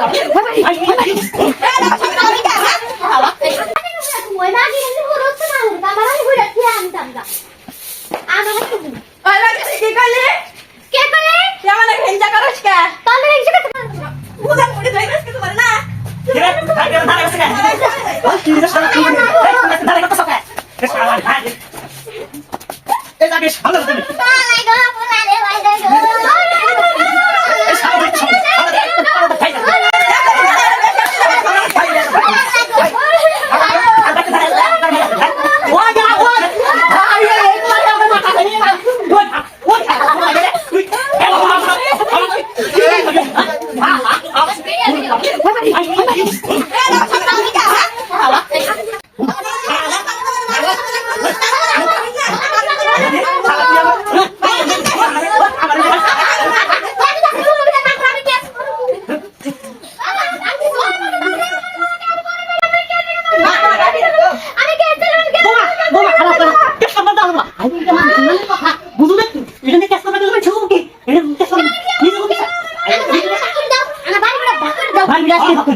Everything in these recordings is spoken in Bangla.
Bye, I got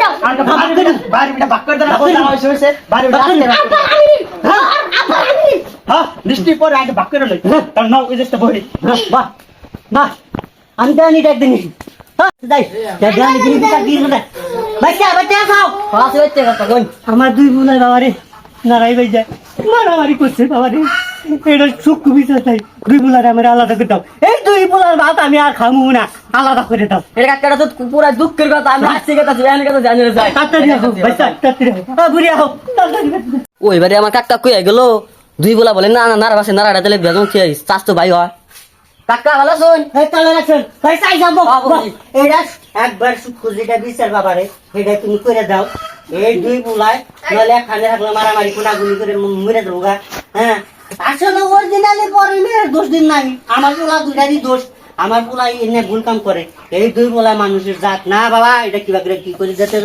এই এই। এই আমাকে বাড়ি বিটা, বাড়ি করে দেন, যাওয়া হয়েছে, হয়েছে। বাড়ি বিটা হ্যাঁ, বৃষ্টি পরে আগে বাক করে লই। তাহলে নাও, ওই যে বই। বাহ, বাহ। আমি জানি এটা একদিন হ্যাঁ, দিন। আমার দুই বোনের বাবা রে নারাই ভাই যায়। মারামারি করছে বাবা রে এটা সুখ বিচার চাই দুই বোলার আমার আলাদা করে দাও। এই দুই বোলার ভাত আমি আর খামু না। আলাদা করে দাও। দুঃখের কথা আমি আসছি কথা জানি কথা জানি না যাই তাড়াতাড়ি আসো ভাই তাড়াতাড়ি আসো বুড়ি আসো ওই বারে আমার কাকা কই গেল দুই বলা বলে না না নারা বাসে নারাটা তাহলে বেজন খেয়ে চাষ তো ভাই হয়। কাকা ভালো শুন এই তাহলে রাখছেন ভাই চাই যাব। এটা একবার সুখ যেটা বিচার বাবারে। সেটা তুমি করে দাও। এই দুই বুলায় নলে খানে থাকলে মারামারি কোনাগুলি করে ম- মরে দেবো হ্যাঁ। আসলে অরিজিনালি পরে দোষ দিন নাই। আমার দুইটারই দোষ। আমার পোলা এনে ভুল কাম করে। এই দুই পোলা মানুষের জাত। না বাবা এটা কিবা করে কি করে যেতে।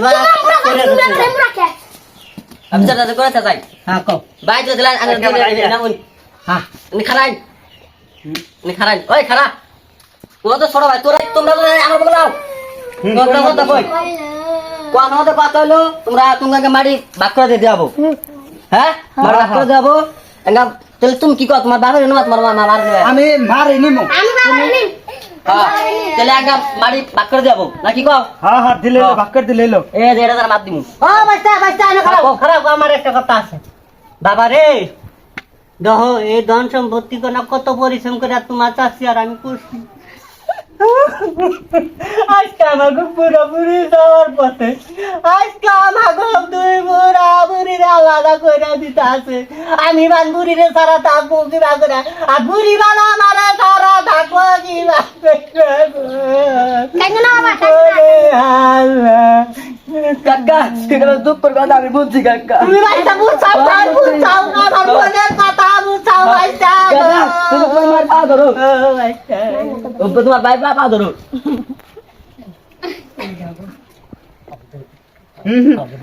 আমি চাচা করে চাচাই? হ্যাঁ কও। ভাই তো দিলেন হ্যাঁ। নি খারাই নি খারাই ওই খারা ও তো ছোট ভাই তোরা তোমরা তো আমার বলে নাও। তোমরা কথা কই। কোন হতে কথা হলো তোমরা তোমাকে মারি বাক করে দিয়ে যাব হ্যাঁ? মারি বাক করে যাব এঙ্গা তাহলে তুমি কি কর তোমার বাপের তোমার মা মার দেবে। আমি মারি নিমু। হ্যাঁ। তাহলে এঙ্গা মারি বাক করে যাব না কও? হ্যাঁ হ্যাঁ দিলে হ্যাঁ। ভাগ করে দিলে এলো এ যে এটা তার দিমু। ও বাচ্চা বাচ্চা আমি খারাপ খারাপ। আমার একটা কথা আছে। বাবা রে। দেহ এই ধন সম্পত্তি কোন কত পরিশ্রম করে তোমার চাষি আর আমি করছি আজকে আমাকে পুরোপুরি যাওয়ার পথে আজকে আমাকে আলাদা করে দিতে আছে। আমি বান বুড়িরে সারা থাকব করে। আর বুড়ি বানা আমার সারা থাকব কিবা কাকা সেটা দুঃখ করে কথা আমি বুঝছি কাকা। তুমি না না আমার কথা তোমার পা ধরো। ভাই পা ধরো।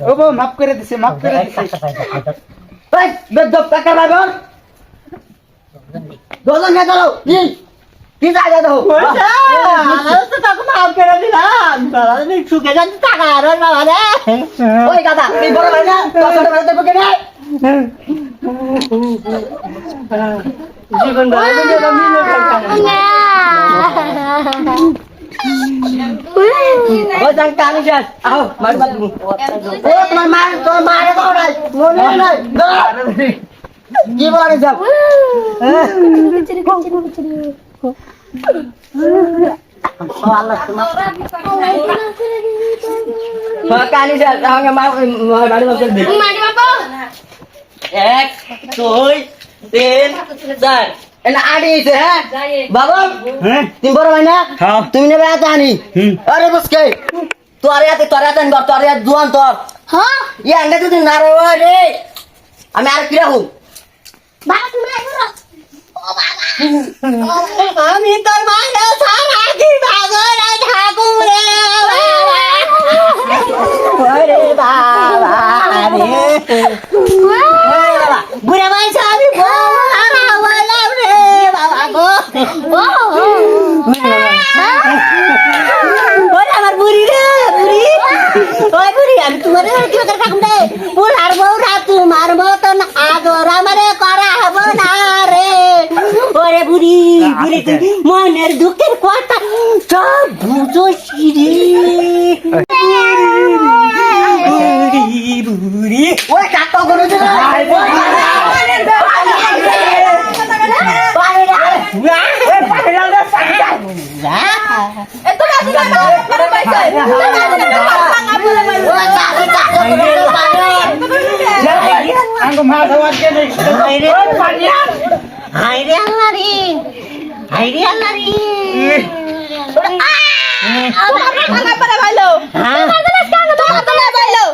ও বউ মাফ করে দিছে মাফ করে দিছে। এই কাকা ভাই বোন দোজন নিয়ে চলো কি কি জায়গা দাও আমি তো তাকে মাফ করে দিলাম। বাবা তুমি সুখে যাচ্ছি টাকা আর বাবা রে ওই দাদা তুই বড় ভাই না তোর ছোট ভাই তো বকে নাই জীবন ওই জান কানি যাস আও মার বাদ ও তোমার মা তোর মা রে দৌড়াই মনে নাই। কি বলে যাব বলতে দে এক দুই তিন চার। হ্যাঁ? বাবা হ্যাঁ? তুমি বড় ভাই না? হ্যাঁ। তুমি নেবে এত আনি। আরে বসকে তোর এতে তোর এত আনবার তোর এত দুয়ান তোর। ইয়া আন্ডা যদি না রে রে। আমি আর কি রাখুন আমি তোর মায়ের সারা জীবন ঠাকুর রে ওরে বাবা রে বুড়া বয়সে আমি বউ বুড়ি বুড়ি তুই মনের দুঃখের কথা সব বুঝো বুড়ি বুড়ি ওই কাকা করে দে মা ধোয়ার কে নেই রে আল্লাহ রে।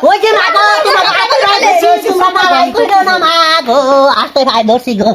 ওই যে মাগো তোমার ভাই ধরছি তোমার ভাই কইরো না মাগো আসতে ভাই ধরছি গো।